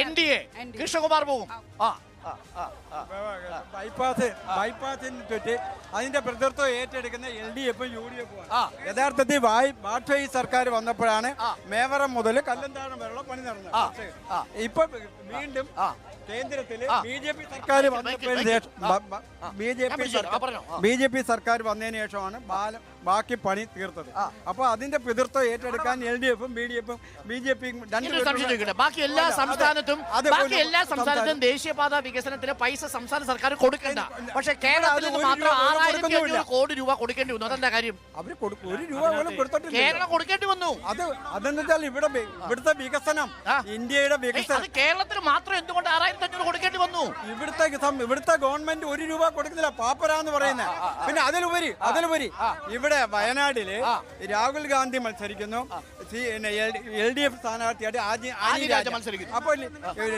N D A Krishnakumar പോകും ആ ആ, ആ, ആ. ബൈപ്പാസ് ബൈപ്പാസിന് ചുറ്റി അതിന്റെ പ്രതിത്വം ഏറ്റെടുക്കുന്ന എൽ ഡി എഫും യു ഡി എഫും ആ. യഥാർത്ഥത്തിൽ വാജ്പേയി സർക്കാർ വന്നപ്പോഴാണ് മേവറം മുതൽ കല്ലന്താഴം വരെയുള്ള പണി നടന്നത്. ഇപ്പൊ വീണ്ടും ആ. കേന്ദ്രത്തിൽ ആ. ബി ജെ പി സർക്കാർ വന്നതിന് ശേഷം B J P. B J P സർക്കാർ വന്നതിന് ശേഷമാണ് ബാല- ബാക്കി പണി തീർത്തത്. അപ്പൊ അതിന്റെ പിതൃത്വം ഏറ്റെടുക്കാൻ എൽ ഡി എഫും ബി ഡി എഫും ബി ജെ പിയും ബാക്കി എല്ലാ സംസ്ഥാനത്തും ബാക്കി എല്ലാ സംസ്ഥാനത്തും ദേശീയപാത വികസനത്തിന് പൈസ സംസ്ഥാന സർക്കാർ കൊടുക്കണ്ട. പക്ഷെ കേരളത്തിൽ മാത്രം ആറായിരത്തി കോടി രൂപ കൊടുക്കേണ്ടി വന്നു. അതെന്താ കാര്യം? അവർ കൊടുക്കും ഒരു രൂപ പോലും കൊടുത്തിട്ടില്ല. കേരളം കൊടുക്കേണ്ടി വന്നു. അത് അതെന്ന് വെച്ചാൽ ഇവിടെ ഇവിടുത്തെ വികസനം ഇന്ത്യയുടെ വികസനം. അത് കേരളത്തിന് മാത്രം എന്തുകൊണ്ട് ആറായിരത്തി അഞ്ഞൂറ് കൊടുക്കേണ്ടി വന്നു? ഇവിടുത്തെ ഇവിടുത്തെ ഗവൺമെന്റ് ഒരു രൂപ കൊടുക്കുന്നില്ല. പാപ്പരാന്ന് പറയുന്നത് പിന്നെ അതിലുപരി അതിലുപരി ഇവിടെ വയനാട്ടിൽ രാഹുൽ ഗാന്ധി മത്സരിക്കുന്നു. എൽ ഡി എഫ് സ്ഥാനാർത്ഥിയായിട്ട് ആദ്യം ആനി രാജ മത്സരിക്കുന്നു. അപ്പോൾ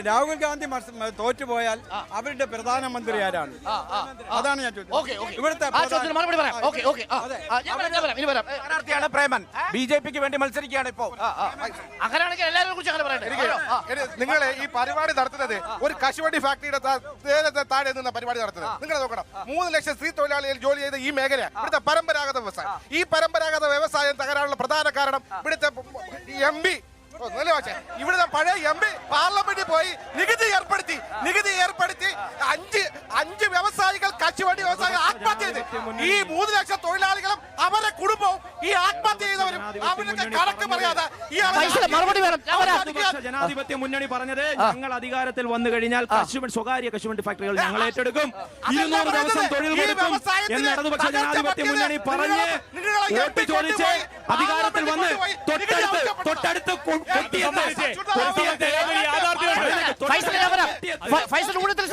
രാഹുൽ ഗാന്ധി തോറ്റുപോയാൽ അവരുടെ പ്രധാനമന്ത്രി ആരാണ്? അതാണ് ഞാൻ ചോദിച്ചത്. ഇവിടുത്തെ സ്ഥാനാർത്ഥിയാണ് പ്രേമൻ. ബി ജെ പിക്ക് വേണ്ടി മത്സരിക്കുകയാണ് ഇപ്പോ അങ്ങനെയാണെങ്കിൽ എല്ലാവരെയും കുറിച്ച് അങ്ങനെ പറയട്ടെ നിങ്ങൾ ഈ പരിപാടി നടത്തുന്നത് ഒരു കശുവണ്ടി ഫാക്ടറിയുടെ താഴെ നിന്ന പരിപാടി നടത്തുന്നത്. നിങ്ങൾ നോക്കണം. മൂന്ന് ലക്ഷം സ്ത്രീ തൊഴിലാളികൾ ജോലി ചെയ്ത ഈ മേഖല ഇവിടുത്തെ പരമ്പരാഗത വ്യവസായം. ഈ പരമ്പരാഗത വ്യവസായം തകരാനുള്ള പ്രധാന കാരണം ഇവിടുത്തെ എം പി. ഇവിടുത്തെ പഴയ എം പി പാർലമെന്റിൽ പോയി നികുതി ഏർപ്പെടുത്തി നികുതി ഏർപ്പെടുത്തി അഞ്ച് അഞ്ച് വ്യവസായികൾ കശുവണ്ടി വ്യവസായികൾ ആത്മഹത്യ ചെയ്ത്. ഈ മൂന്ന് ലക്ഷം തൊഴിലാളികളും അവരുടെ കുടുംബവും ഈ ആത്മഹത്യ ചെയ്തവരും. അവരുടെ കണക്ക് പറയാതെ ജനാധിപത്യ മുന്നണി പറഞ്ഞത് ഞങ്ങൾ അധികാരത്തിൽ വന്നു കഴിഞ്ഞാൽ കശുവണ്ടി സ്വകാര്യ കശുവണ്ടി ഫാക്ടറികൾ ഞങ്ങൾ ഏറ്റെടുക്കും. ഇരുന്നൂറ്. ദിവസം തൊഴിൽ കൊടുക്കും എന്ന് ഇടതുപക്ഷ ജനാധിപത്യ മുന്നണി പറഞ്ഞ് ചോദിച്ച് അധികാരത്തിൽ വന്ന് പാർലമെന്റിൽ തൊട്ടടുത്ത് കൊണ്ടുപോയി തൊട്ടടുത്ത് കൊ- കൊട്ടിയെന്ന് കൊട്ടിയെന്ന് ഫൈസൽ ഊഴത്തിൽ.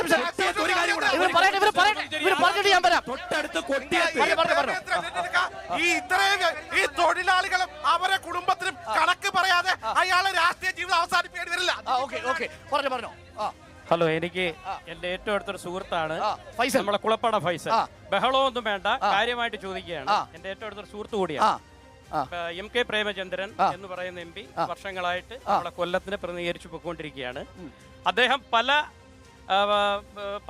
ഇവർ പറയട്ടെ ഇവർ പറയട്ടെ ഇവർ പറഞ്ഞിട്ട് ഞാൻ വരാം തൊട്ടടുത്ത്. ഈ ഇത്രയും ഈ തൊഴിലാളികളും അവരെ കുടുംബത്തിനും കണക്ക് പറയാതെ അയാളെ രാഷ്ട്രീയ ജീവിതം അവസാനിപ്പിക്കേണ്ടി വരില്ല പറഞ്ഞു ഓക്കെ ഓക്കെ പറഞ്ഞോ പറഞ്ഞോ ഹലോ എനിക്ക് എന്റെ ഏറ്റവും അടുത്തൊരു സുഹൃത്താണ് ഫൈസൽ. നമ്മളെ കുളപ്പട ഫൈസൽ. ബഹളമൊന്നും വേണ്ട കാര്യമായിട്ട് ചോദിക്കുകയാണ്. എന്റെ ഏറ്റവും അടുത്തൊരു സുഹൃത്ത് കൂടിയാണ് എം കെ പ്രേമചന്ദ്രൻ എന്ന് പറയുന്ന എം പി വർഷങ്ങളായിട്ട്. നമ്മളെ കൊല്ലത്തിനെ പ്രതിനിധീകരിച്ചു പോയിക്കൊണ്ടിരിക്കുകയാണ് അദ്ദേഹം പല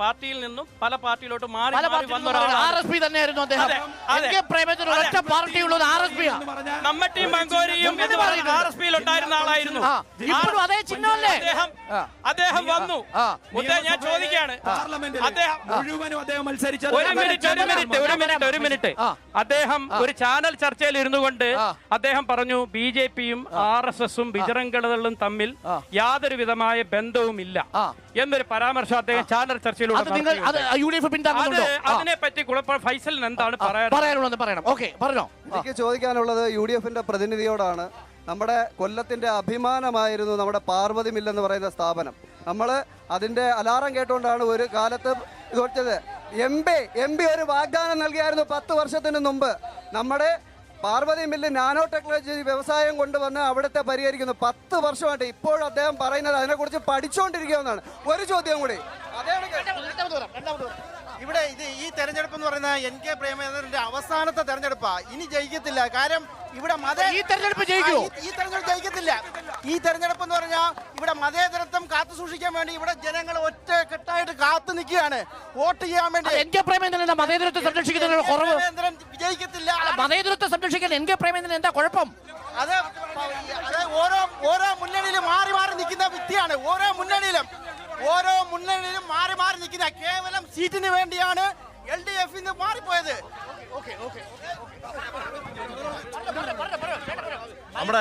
പാർട്ടിയിൽ നിന്നും പല പാർട്ടിയിലോട്ട് മാറി മാറി വന്ന ആർ ഒരാളാണ്. എസ് പി തന്നെയായിരുന്നു അദ്ദേഹം. പ്രേമചന്ദ്രൻ ഒറ്റ പാർട്ടിയുള്ളത് ആർ എസ് പി നമ്മട്ടിയും മംഗോരിയും ആർ എസ് പിയിൽ ഉണ്ടായിരുന്ന ആളായിരുന്നു. അതേ ചിഹ്നമല്ലേ? അദ്ദേഹം അദ്ദേഹം വന്നു. ഞാൻ ചോദിക്കുകയാണ്. പാർലമെന്റിൽ അദ്ദേഹം മുഴുവനും അദ്ദേഹം മത്സരിച്ചത് ഒരു മിനിറ്റ് ഒരു മിനിറ്റ് ഒരു മിനിറ്റ് ഒരു മിനിറ്റ്. അദ്ദേഹം ഒരു ചാനൽ ചർച്ചയിൽ ഇരുന്നു കൊണ്ട് അദ്ദേഹം പറഞ്ഞു ബി ജെ പിയും ആർ എസ് എസും ബിജറംഗളും തമ്മിൽ. യാതൊരു വിധമായ ബന്ധവുമില്ല ഇല്ല എന്നൊരു പരാമർശം അദ്ദേഹം ചാനൽ ചർച്ചയിലൂടെ അത് നിങ്ങൾ അത് നടത്തിയുണ്ടായി. യു ഡി എഫ് പിന്താങ്ങുന്നുണ്ടോ ആ. അതിനെ പറ്റി ഫൈസലിന് എന്താണ് പറയാൻ പറയാനുള്ളത്? പറയണം. ഓക്കെ പറഞ്ഞോ. എനിക്ക് ചോദിക്കാനുള്ളത് യു ഡി എഫിന്റെ പ്രതിനിധിയോടാണ്. നമ്മുടെ കൊല്ലത്തിന്റെ അഭിമാനമായിരുന്നു നമ്മുടെ പാർവതി മില്ലെന്ന് പറയുന്ന സ്ഥാപനം. നമ്മൾ അതിന്റെ അലാറം കേട്ടുകൊണ്ടാണ് ഒരു കാലത്ത് ഇത് കൊടുത്തത് എം പി എം പി ഒരു വാഗ്ദാനം നൽകിയായിരുന്നു പത്ത് വർഷത്തിന് മുമ്പ്. നമ്മുടെ പാർവതി മില്ല് നാനോ ടെക്നോളജി വ്യവസായം കൊണ്ടുവന്ന് അവിടുത്തെ പരിഹരിക്കുന്നു. പത്ത് വർഷമായിട്ട് ഇപ്പോഴും അദ്ദേഹം പറയുന്നത് അതിനെക്കുറിച്ച് പഠിച്ചുകൊണ്ടിരിക്കുകയെന്നാണ് ഒരു ചോദ്യം കൂടി. ഇവിടെ ഇത് ഈ തെരഞ്ഞെടുപ്പ് എന്ന് പറയുന്ന എൻ കെ പ്രേമചന്ദ്രന്റെ അവസാനത്തെ തെരഞ്ഞെടുപ്പാ. ഇനി ജയിക്കത്തില്ല. കാര്യം ഇവിടെ മത ഈ തെരഞ്ഞെടുപ്പ് ജയിക്കുമോ? ഈ- തെരഞ്ഞെടുപ്പ് ജയിക്കത്തില്ല. ഈ തെരഞ്ഞെടുപ്പ് എന്ന് പറഞ്ഞാൽ ഇവിടെ മതേതരത്വം കാത്തു സൂക്ഷിക്കാൻ വേണ്ടി ഇവിടെ ജനങ്ങൾ ഒറ്റ കെട്ടായിട്ട് കാത്തു നിൽക്കുകയാണ്. വോട്ട് ചെയ്യാൻ വേണ്ടി എൻ കെ പ്രേമേന്ദ്രൻ മതേതരത്വം സംരക്ഷിക്കുന്നതിനുള്ള കുറവ് പ്രേമചന്ദ്രൻ മതേതൃത്വം സംരക്ഷിക്കാൻ എൻ കെ പ്രേമേന്ദ്രൻ എന്താ കുഴപ്പം? അത് അത് ഓരോ ഓരോ മുന്നണിയിലും മാറി മാറി നിൽക്കുന്ന വ്യക്തിയാണ്. ഓരോ മുന്നണിയിലും ഓരോ മുന്നണിയിലും മാറി മാറി നിൽക്കുന്ന കേവലം സീറ്റിന് വേണ്ടിയാണ് എൽ ഡി എഫിന്ന് മാറിപ്പോയത്. ഓക്കെ പല മതി.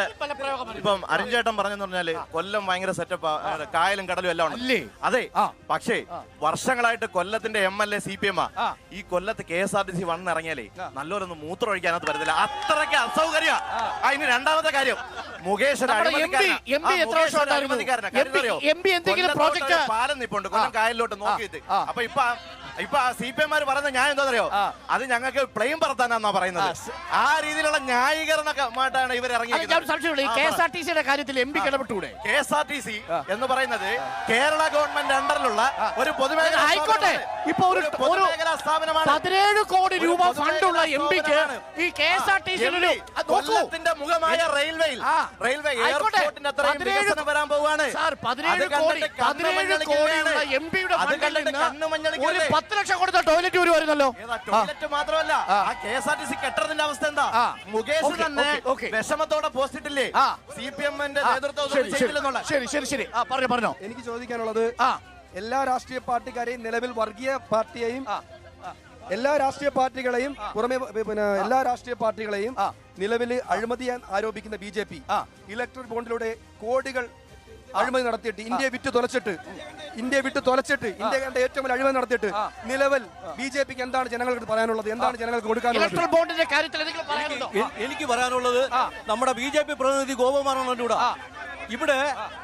ഇപ്പം അരിഞ്ചേട്ടൻ പറഞ്ഞെന്ന് പറഞ്ഞാൽ കൊല്ലം ഭയങ്കര സെറ്റപ്പ് കായലും കടലും എല്ലാം ഉണ്ട്. അതെ. പക്ഷേ വർഷങ്ങളായിട്ട് കൊല്ലത്തിന്റെ M L A C P M ആ. ഈ കൊല്ലത്ത് K S R T C വണ്ണിറങ്ങിയാലേ നല്ലൊരൊന്നും മൂത്രം ഒഴിക്കാനകത്ത് പറ്റത്തില്ല. അത്രയ്ക്ക് അസൗകര്യ. അതിന് രണ്ടാമത്തെ കാര്യം. മുകേഷ് നമ്മുടെ പാലം നിപ്പുണ്ട്. കൊല്ലം കായലിലോട്ട് നോക്കിയിട്ട്. അപ്പൊ ഇപ്പൊ ഇപ്പൊ സി പി എംമാർ പറയുന്ന ഞാൻ എന്താ അറിയോ അത് ഞങ്ങൾക്ക് പ്ലെയിൻ പറത്താനാന്നാ പറയുന്നത്. ആ രീതിയിലുള്ള ന്യായീകരണമായിട്ടാണ് ഇവർ ഈ കെ എസ് ആർ ടി സിയുടെ കാര്യത്തിൽ M P ഇടപെട്ടൂടെ K S R T C എന്ന് പറയുന്നത് കേരള ഗവൺമെന്റ് അണ്ടറിലുള്ള ഒരു പൊതുമേഖല ആയിക്കോട്ടെ. ഇപ്പൊ ഒരു പൊതുമേഖലാ സ്ഥാപനമാണ്. പതിനേഴ് കോടി രൂപ ഫണ്ടുള്ള എം പിക്ക് ഈ K S R T C M P നോക്കൂ. കൊല്ലത്തിന്റെ മുഖമായ റെയിൽവേയിൽ റെയിൽവേ. എയർപോർട്ടിന്റെ അത്രയും വരാൻ പോവുകയാണ്. പതിനേഴ് കോടി പതിനേഴ് കോടിയുള്ള എം പിയുടെ അത് ഫണ്ടിൽ കണ്ടിട്ട് നിന്ന് കണ്ണ് ഒരു. പത്ത് ലക്ഷം കൊടുത്ത ടോയ്ലറ്റ് ഒരു വരുന്നല്ലോ. ടോയ്ലറ്റ് മാത്രമല്ല ആ. K S R T C കെട്ടതിന്റെ അവസ്ഥ എന്താ. മുകേഷ് തന്നെ. വിഷമത്തോടെ പോസ്റ്റ് ഇട്ടില്ലേ? ആ. സി പി എമ്മിന്റെ നേതൃത്വം ശരി, ശരി, ശരി ആ പറഞ്ഞോ പറഞ്ഞോ. എനിക്ക് ചോദിക്കാനുള്ളത് ആ. എല്ലാ രാഷ്ട്രീയ പാർട്ടിക്കാരെയും നിലവിൽ വർഗീയ പാർട്ടിയെയും എല്ലാ രാഷ്ട്രീയ പാർട്ടികളെയും പുറമെ പിന്നെ എല്ലാ രാഷ്ട്രീയ പാർട്ടികളെയും നിലവിൽ അഴിമതി ആരോപിക്കുന്ന ബി ജെ പി ഇലക്ട്രൽ ബോണ്ടിലൂടെ കോടികൾ അഴിമതി നടത്തിയിട്ട് ഇന്ത്യയെ വിറ്റ് തുലച്ചിട്ട് ഇന്ത്യയെ വിട്ട് തുലച്ചിട്ട് ഇന്ത്യ കണ്ട ഏറ്റവും വലിയ അഴിമതി നടത്തിയിട്ട് നിലവിൽ ബി ജെ പിക്ക് എന്താണ് ജനങ്ങൾക്ക് പറയാനുള്ളത്? എന്താണ് ജനങ്ങൾക്ക് കൊടുക്കാനുള്ളത്? ഇലക്ട്രൽ ബോണ്ടിന്റെ കാര്യത്തിൽ എന്തെങ്കിലും പറയാനുണ്ടോ? എ- എനിക്ക് പറയാനുള്ളത് നമ്മുടെ ബി ജെ പി പ്രതിനിധി ഗോപകുമാറാണ് ഇവിടെ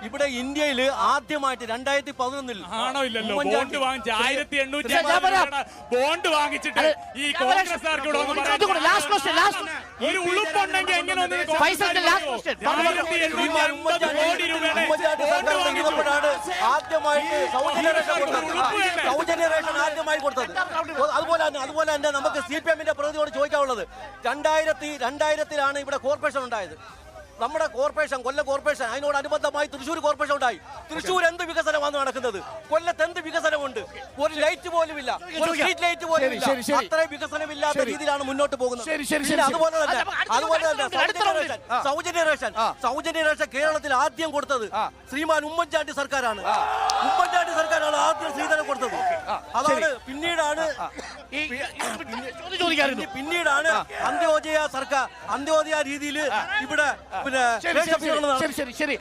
ഇവിടെ ഇന്ത്യയിൽ ആദ്യമായിട്ട് രണ്ടായിരത്തി പതിനൊന്നിൽ ആണോ ഇല്ലല്ലോ. ബോണ്ട് വാങ്ങിച്ച ആയിരത്തി എണ്ണൂറ്റി ബോണ്ട് വാങ്ങിച്ചിട്ട് ഈ കോൺഗ്രസ്. കോൺഗ്രസ്സുകാർക്ക് ഒരു ഉളുപ്പുണ്ടെങ്കിൽ എങ്ങനെ ആദ്യമായിട്ട് സൗജന്യ റേഷൻ ആദ്യമായി കൊടുത്തത്. അതുപോലെ തന്നെ അതുപോലെ തന്നെ നമുക്ക് സി പി എമ്മിന്റെ പ്രതിയോട് ചോദിക്കാനുള്ളത്. രണ്ടായിരത്തി രണ്ടായിരത്തിലാണ് ഇവിടെ കോർപ്പറേഷൻ ഉണ്ടായത്. നമ്മുടെ കോർപ്പറേഷൻ കൊല്ലം കോർപ്പറേഷൻ അതിനോട് അനുബന്ധമായി തൃശ്ശൂർ കോർപ്പറേഷൻ ഉണ്ടായി. തൃശ്ശൂർ എന്ത് വികസനമാണ് നടക്കുന്നത്? കൊല്ലത്ത് എന്ത് വികസനമുണ്ട്? ഒരു ലൈറ്റ് പോലും ഇല്ല ഒരു സ്ട്രീറ്റ് ലൈറ്റ് പോലും ഇല്ല. അത്രയും വികസനമില്ലാത്ത രീതിയിലാണ് മുന്നോട്ട് പോകുന്നത്. പിന്നെ അതുപോലെ തന്നെ അതുപോലെ തന്നെ. സൗജന്യ റേഷൻ. സൗജന്യ റേഷൻ കേരളത്തിൽ ആദ്യം കൊടുത്തത് ശ്രീമാൻ ഉമ്മൻചാണ്ടി സർക്കാരാണ്. ഉമ്മൻചാണ്ടി സർക്കാരാണ് ആദ്യം സ്ത്രീധനം കൊടുത്തത്. അതാണ് പിന്നീടാണ് പിന്നീടാണ് അന്ത്യോദയ സർക്കാർ അന്ത്യോദയ രീതിയിൽ ഇവിടെ പിന്നെ ശരി ശരി.